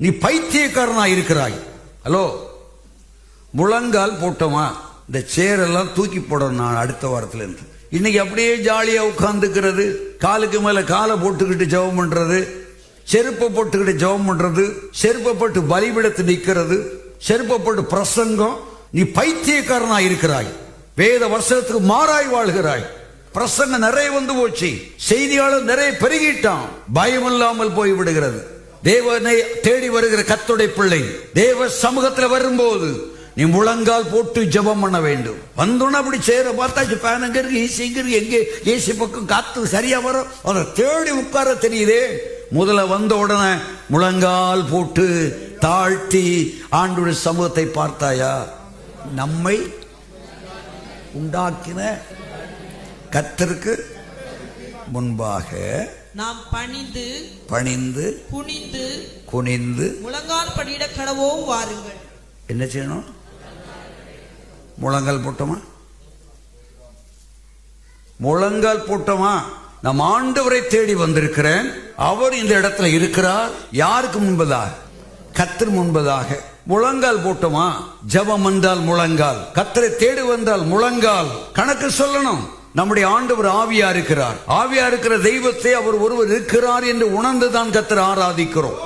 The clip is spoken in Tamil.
நீ பைத்தியக்காரனா இருக்கிறாய். ஹலோ? முழங்கால் போட்டோமா இந்த சேரெல்லாம் தூக்கி போடணும் நான் அடுத்த வாரத்துல இருந்து. இன்னைக்கு அப்படியே ஜாலியா உட்கார்ந்துக்கிறது. காலுக்கு மேல காலை போட்டுக்கிட்டு ஜெபம் பண்றது. செருப்பை போட்டுக்கிட்டு ஜெபம் பண்றது. செருப்பை போட்டு பலிபிடத்து நிற்கிறது செருப்பை போட்டு பிரசங்கம். நீ பைத்தியக்காரனா இருக்கிறாய். வேத வருஷத்துக்கு மாறாய் வாழ்கிறாய். பிரசங்கம் நிறைய வந்து போச்சு. செய்தியாளர் நிறைய பெருகிட்டான். பயம் இல்லாமல் போய் விடுகிறது தேவனை தேடி வருகிற கத்துடைய பிள்ளை. தேவ சமூகத்தில் வரும்போது நீ முழங்கால் போட்டு ஜெபம் பண்ண வேண்டும். வந்தோன்னு அப்படி சேர பார்த்தாச்சு ஃபேன் எங்க இருக்கு ஏசி எங்க இருக்கு எங்கே ஏசி பக்கம் காத்து சரியா வரும். அதை தேடி உட்கார தெரியுதே. முதல்ல வந்த உடனே முழங்கால் போட்டு தாழ்த்தி ஆண்டுடைய சமூகத்தை பார்த்தாயா? நம்மை உண்டாக்கின கத்தருக்கு முன்பாக நாம் பணிந்து பணிந்து குனிந்து குனிந்து முழங்கால் படியிட கடவோம் வாருங்கள். என்ன செய்யணும்? முழங்கால் போட்டோமா? முழங்கால் போட்டோமா? நம் ஆண்டவரை தேடி வந்திருக்கிறேன். அவர் இந்த இடத்துல இருக்கிறார். யாருக்கு முன்பதாக? கத்தர் முன்பதாக. முழங்கால் போட்டோமா? ஜெபம் வந்தால் முழங்கால். கத்தரை தேடி வந்தால் முழங்கால். கணக்கு சொல்லணும். நம்முடைய ஆண்டவர் ஆவியா இருக்கிறார். ஆவியா இருக்கிற தெய்வத்தை அவர் ஒருவர் இருக்கிறார் என்று உணர்ந்துதான் கத்தர் ஆராதிக்கிறோம்.